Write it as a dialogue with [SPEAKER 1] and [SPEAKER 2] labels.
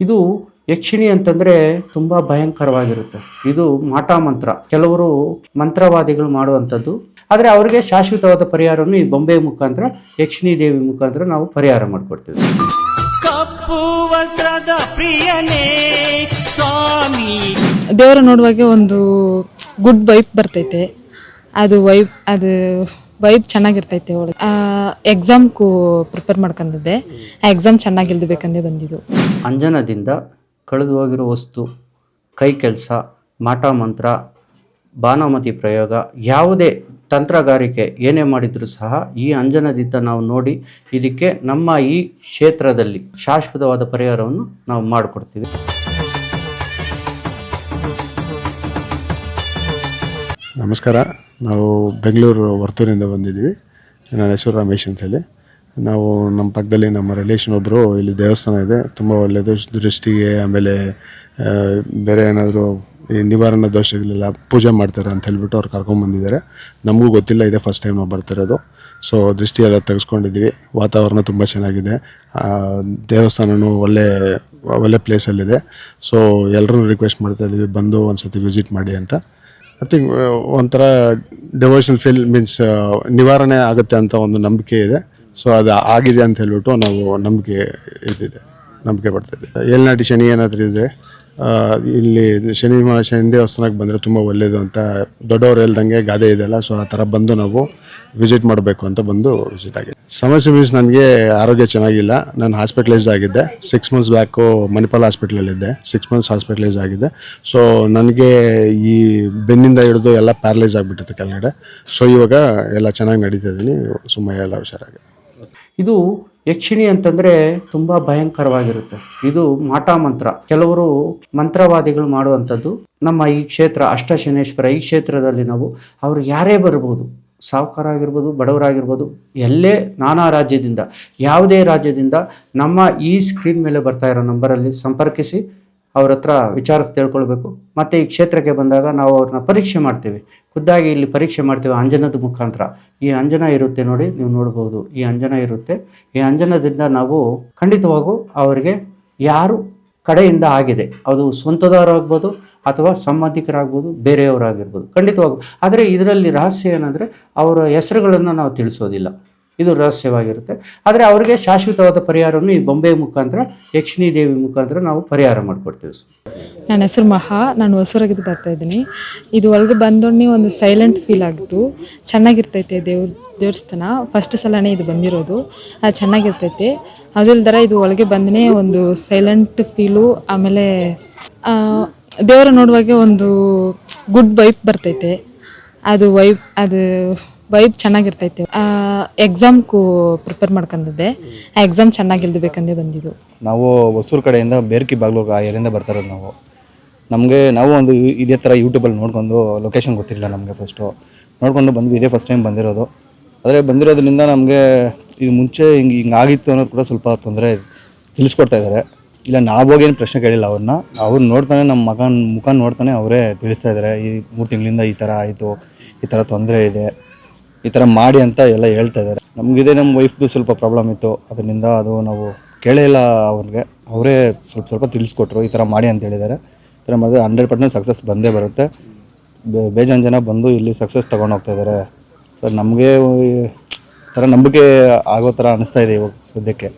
[SPEAKER 1] ಇದು ಯಕ್ಷಿಣಿ ಅಂತಂದ್ರೆ ತುಂಬಾ ಭಯಂಕರವಾಗಿರುತ್ತೆ. ಇದು ಮಾಟ ಮಂತ್ರ. ಕೆಲವರು ಮಂತ್ರವಾದಿಗಳು ಮಾಡುವಂಥದ್ದು. ಆದರೆ ಅವರಿಗೆ ಶಾಶ್ವತವಾದ ಪರಿಹಾರವನ್ನು ಈ ಬೊಂಬೆ ಮುಖಾಂತರ ಯಕ್ಷಿಣಿ ದೇವಿ ಮುಖಾಂತರ ನಾವು ಪರಿಹಾರ ಮಾಡಿಕೊಡ್ತೀವಿ.
[SPEAKER 2] ಕಪ್ಪು ವಸ್ತ್ರದ ಪ್ರಿಯನೇ ಸ್ವಾಮಿ.
[SPEAKER 3] ದೇವರ ನೋಡುವಾಗ ಒಂದು ಗುಡ್ ವೈಪ್ ಬರ್ತೈತೆ. ಅದು ವೈಪ್ ಅದು ವೈಬ್ ಚೆನ್ನಾಗಿರ್ತೈತೆ ಒಳಗೆ ಎಕ್ಸಾಮ್ಗೂ ಪ್ರಿಪೇರ್ ಮಾಡ್ಕೊಂಡಿದ್ದೆ. ಆ ಎಕ್ಸಾಮ್ ಚೆನ್ನಾಗಿ ಗೆಲ್ಬೇಕಂದೇ ಬಂದಿದ್ದು.
[SPEAKER 1] ಅಂಜನದಿಂದ ಕಳೆದು ಹೋಗಿರೋ ವಸ್ತು ಕೈ ಕೆಲಸ ಮಾಟ ಮಂತ್ರ ಬಾನಮತಿ ಪ್ರಯೋಗ ಯಾವುದೇ ತಂತ್ರಗಾರಿಕೆ ಏನೇ ಮಾಡಿದರೂ ಸಹ ಈ ಅಂಜನದಿಂದ ನಾವು ನೋಡಿ ಇದಕ್ಕೆ ನಮ್ಮ ಈ ಕ್ಷೇತ್ರದಲ್ಲಿ ಶಾಶ್ವತವಾದ ಪರಿಹಾರವನ್ನು ನಾವು ಮಾಡಿಕೊಡ್ತೀವಿ.
[SPEAKER 4] ನಮಸ್ಕಾರ. ನಾವು ಬೆಂಗಳೂರು ವರ್ತೂರಿಂದ ಬಂದಿದ್ದೀವಿ. ನನ್ನ ಹೆಸರು ರಮೇಶ್ ಅಂತೇಳಿ ನಾವು ನಮ್ಮ ಪಕ್ಕದಲ್ಲಿ ನಮ್ಮ ರಿಲೇಷನ್ ಒಬ್ಬರು ಇಲ್ಲಿ ದೇವಸ್ಥಾನ ಇದೆ. ತುಂಬ ಒಳ್ಳೆಯದು ದೃಷ್ಟಿಗೆ ಆಮೇಲೆ ಬೇರೆ ಏನಾದರೂ ಈ ನಿವಾರಣ ದೋಷಗಳೆಲ್ಲ ಪೂಜೆ ಮಾಡ್ತಾರೆ ಅಂತ ಹೇಳ್ಬಿಟ್ಟು ಅವ್ರು ಕರ್ಕೊಂಡ್ಬಂದಿದ್ದಾರೆ ನಮಗೂ ಗೊತ್ತಿಲ್ಲ, ಇದೆ ಫಸ್ಟ್ ಟೈಮ್ ನಾವು ಬರ್ತಿರೋದು. ಸೊ ದೃಷ್ಟಿ ಎಲ್ಲ ತೆಗೆಸ್ಕೊಂಡಿದ್ದೀವಿ. ವಾತಾವರಣ ತುಂಬ ಚೆನ್ನಾಗಿದೆ. ದೇವಸ್ಥಾನವೂ ಒಳ್ಳೆ ಒಳ್ಳೆ ಪ್ಲೇಸಲ್ಲಿದೆ ಸೊ ಎಲ್ಲರೂ ರಿಕ್ವೆಸ್ಟ್ ಮಾಡ್ತಾ ಇದ್ದೀವಿ ಬಂದು ಒಂದ್ಸತಿ ವಿಸಿಟ್ ಮಾಡಿ ಅಂತ. ಐ ಥಿಂಕ್ ಒಂಥರ ಡಿವೋಷನ್ ಫೀಲ್ ಮೀನ್ಸ್ ನಿವಾರಣೆ ಆಗುತ್ತೆ ಅಂತ ಒಂದು ನಂಬಿಕೆ ಇದೆ. ಸೊ ಅದು ಆಗಿದೆ ಅಂತ ಹೇಳ್ಬಿಟ್ಟು ನಾವು ನಂಬಿಕೆ ಇದಿದೆ ನಂಬಿಕೆ ಪಡ್ತಿದ್ದೆ ಏಳ್ನಾಟಿ ಶನಿ ಏನಾದರೂ ಇದ್ದರೆ ಇಲ್ಲಿ ಶನಿ ಶನಿ ದೇವಸ್ಥಾನಕ್ಕೆ ಬಂದರೆ ತುಂಬ ಒಳ್ಳೆಯದು ಅಂತ ದೊಡ್ಡವರು ಹೇಳ್ದಂಗೆ ಗಾದೆ ಇದೆಯಲ್ಲ ಸೊ ಆ ಥರ ಬಂದು ನಾವು ವಿಸಿಟ್ ಮಾಡಬೇಕು ಅಂತ ಬಂದು ವಿಸಿಟ್ ಆಗಿದೆ. ಸಮಸ್ಯೆ ಮೀನ್ಸ್ ನನಗೆ ಆರೋಗ್ಯ ಚೆನ್ನಾಗಿಲ್ಲ, ನಾನು ಹಾಸ್ಪಿಟಲೈಸ್ಡ್ ಆಗಿದ್ದೆ. ಸಿಕ್ಸ್ ಮಂತ್ಸ್ ಬ್ಯಾಕು ಮಣಿಪಾಲ್ ಹಾಸ್ಪಿಟ್ಲಲ್ಲಿದ್ದೆ ಸಿಕ್ಸ್ ಮಂತ್ಸ್ ಹಾಸ್ಪಿಟಲೈಸ್ ಆಗಿದ್ದೆ. ಸೊ ನನಗೆ ಈ ಬೆನ್ನಿಂದ ಹಿಡಿದು ಎಲ್ಲ ಪ್ಯಾರಲೈಸ್ ಆಗಿಬಿಟ್ಟಿತ್ತು ಕೆಳಗಡೆ. ಸೊ ಇವಾಗ ಎಲ್ಲ ಚೆನ್ನಾಗಿ ನಡೀತಾ ಇದ್ದೀನಿ. ಸುಮ್ಮನೆ ಎಲ್ಲ ಹುಷಾರಾಗಿದೆ
[SPEAKER 1] ಇದು ಯಕ್ಷಿಣಿ ಅಂತಂದ್ರೆ ತುಂಬಾ ಭಯಂಕರವಾಗಿರುತ್ತೆ. ಇದು ಮಾಟ ಮಂತ್ರ. ಕೆಲವರು ಮಂತ್ರವಾದಿಗಳು ಮಾಡುವಂಥದ್ದು. ನಮ್ಮ ಈ ಕ್ಷೇತ್ರ ಅಷ್ಟಶನೇಶ್ವರ, ಈ ಕ್ಷೇತ್ರದಲ್ಲಿ ನಾವು ಅವರು ಯಾರೇ ಬರ್ಬೋದು ಸಾವುಕಾರಾಗಿರ್ಬೋದು ಬಡವರಾಗಿರ್ಬೋದು, ಎಲ್ಲೇ ನಾನಾ ರಾಜ್ಯದಿಂದ, ಯಾವುದೇ ರಾಜ್ಯದಿಂದ ನಮ್ಮ ಈ ಸ್ಕ್ರೀನ್ ಮೇಲೆ ಬರ್ತಾ ಇರೋ ನಂಬರಲ್ಲಿ ಸಂಪರ್ಕಿಸಿ ಅವ್ರ ಹತ್ರ ವಿಚಾರ ತಿಳ್ಕೊಳ್ಬೇಕು. ಮತ್ತು ಈ ಕ್ಷೇತ್ರಕ್ಕೆ ಬಂದಾಗ ನಾವು ಅವ್ರನ್ನ ಪರೀಕ್ಷೆ ಮಾಡ್ತೀವಿ. ಖುದ್ದಾಗಿ ಇಲ್ಲಿ ಪರೀಕ್ಷೆ ಮಾಡ್ತೀವಿ ಅಂಜನದ ಮುಖಾಂತರ. ಈ ಅಂಜನ ಇರುತ್ತೆ ನೋಡಿ, ನೀವು ನೋಡ್ಬೋದು, ಈ ಅಂಜನ ಇರುತ್ತೆ. ಈ ಅಂಜನದಿಂದ ನಾವು ಖಂಡಿತವಾಗೂ ಅವರಿಗೆ ಯಾರು ಕಡೆಯಿಂದ ಆಗಿದೆ, ಅದು ಸ್ವಂತದವರಾಗ್ಬೋದು ಅಥವಾ ಸಂಬಂಧಿಕರಾಗ್ಬೋದು, ಬೇರೆಯವರಾಗಿರ್ಬೋದು. ಖಂಡಿತವಾಗೂ. ಆದರೆ ಇದರಲ್ಲಿ ರಹಸ್ಯ ಏನಂದರೆ, ಅವರ ಹೆಸರುಗಳನ್ನು ನಾವು ತಿಳಿಸೋದಿಲ್ಲ. ಇದು ರಹಸ್ಯವಾಗಿರುತ್ತೆ. ಆದರೆ ಅವರಿಗೆ ಶಾಶ್ವತವಾದ ಪರಿಹಾರವನ್ನು ಈ ಬೊಂಬೆ ಮುಖಾಂತರ, ಯಕ್ಷಿಣಿ ದೇವಿ ಮುಖಾಂತರ ನಾವು ಪರಿಹಾರ ಮಾಡಿಕೊಡ್ತೀವಿ
[SPEAKER 3] ನನ್ನ ಹೆಸರು ಮಹಾ, ನಾನು ಹೊಸರಾಗಿದ್ದು ಬರ್ತಾ ಇದ್ದೀನಿ. ಇದು ಒಳಗೆ ಬಂದೊಡನೆ ಒಂದು ಸೈಲೆಂಟ್ ಫೀಲ್ ಆಗಿತ್ತು. ಚೆನ್ನಾಗಿರ್ತೈತೆ ದೇವ್ರ, ದೇವಸ್ಥಾನ. ಫಸ್ಟ್ ಸಲನೇ ಇದು ಬಂದಿರೋದು. ಅದು ಚೆನ್ನಾಗಿರ್ತೈತೆ. ಅದಿಲ್ದರ ಇದು ಒಳಗೆ ಬಂದನೇ ಒಂದು ಸೈಲೆಂಟ್ ಫೀಲು ಆಮೇಲೆ ದೇವರ ನೋಡುವಾಗೆ ಒಂದು ಗುಡ್ ವೈಪ್ ಬರ್ತೈತೆ. ಅದು ವೈಪ್ ಅದು ವೈಬ್ ಚೆನ್ನಾಗಿರ್ತೈತೆ. ಎಕ್ಸಾಮ್ಗೂ ಪ್ರಿಪೇರ್ ಮಾಡ್ಕೊಂಡಿದ್ದೆ ಆ ಎಕ್ಸಾಮ್ ಚೆನ್ನಾಗಿ ಗೆಲ್ಬೇಕಂದೇ ಬಂದಿದ್ದು.
[SPEAKER 5] ನಾವು ಹೊಸೂರು ಕಡೆಯಿಂದ ಬೇರ್ಕಿ ಬಾಗ್ಲೂರು ಆ ಏರಿಯಿಂದ ಬರ್ತಾ ಇರೋದು ನಾವು. ನಮಗೆ ನಾವು ಒಂದು ಇದೇ ಥರ ಯೂಟ್ಯೂಬಲ್ಲಿ ನೋಡ್ಕೊಂಡು ಲೊಕೇಶನ್ ಗೊತ್ತಿರಲಿಲ್ಲ ನಮಗೆ ಫಸ್ಟು ನೋಡ್ಕೊಂಡು ಬಂದ್ವಿ, ಇದೇ ಫಸ್ಟ್ ಟೈಮ್ ಬಂದಿರೋದು. ಆದರೆ ಬಂದಿರೋದ್ರಿಂದ ನಮಗೆ ಇದು ಮುಂಚೆ ಹಿಂಗೆ ಆಗಿತ್ತು ಅನ್ನೋದು ಕೂಡ ಸ್ವಲ್ಪ ತೊಂದರೆ ತಿಳಿಸ್ಕೊಡ್ತಾ ಇದ್ದಾರೆ ಇಲ್ಲ, ನಾವು ಹೋಗೇನು ಪ್ರಶ್ನೆ ಕೇಳಿಲ್ಲ ಅವ್ರನ್ನ. ಅವ್ರು ನೋಡ್ತಾನೆ ನಮ್ಮ ಮಗನ ಮುಖ ನೋಡ್ತಾನೆ, ಅವರೇ ತಿಳಿಸ್ತಾ ಇದ್ದಾರೆ ಈ ಮೂರು ತಿಂಗಳಿಂದ ಈ ಥರ ಆಯಿತು, ಈ ಥರ ತೊಂದರೆ ಇದೆ. ಈ ಥರ ಮಾಡಿ ಅಂತ ಎಲ್ಲ ಹೇಳ್ತಾ ಇದ್ದಾರೆ. ನಮಗಿದೆ ನಮ್ಮ ವೈಫ್ದು ಸ್ವಲ್ಪ ಪ್ರಾಬ್ಲಮ್ ಇತ್ತು. ಅದರಿಂದ ಅದು ನಾವು ಕೇಳಿಲ್ಲ ಅವ್ರಿಗೆ. ಅವರೇ ಸ್ವಲ್ಪ ಸ್ವಲ್ಪ ತಿಳಿಸ್ಕೊಟ್ರು ಈ ಥರ ಮಾಡಿ ಅಂತ ಹೇಳಿದ್ದಾರೆ. ಈ ಥರ ಮಾಡಿದ್ರೆ ಹಂಡ್ರೆಡ್ ಪರ್ಸೆಂಟ್ ಸಕ್ಸಸ್ ಬಂದೇ ಬರುತ್ತೆ. ಬೇಜಾನ್ ಜನ ಬಂದು ಇಲ್ಲಿ ಸಕ್ಸಸ್ ತೊಗೊಂಡು ಹೋಗ್ತಾ ಇದ್ದಾರೆ. ಸರ್ ನಮಗೆ ಥರ ನಂಬಿಕೆ ಆಗೋ ಥರ ಅನಿಸ್ತಾ ಇದೆ ಇವಾಗ ಸದ್ಯಕ್ಕೆ.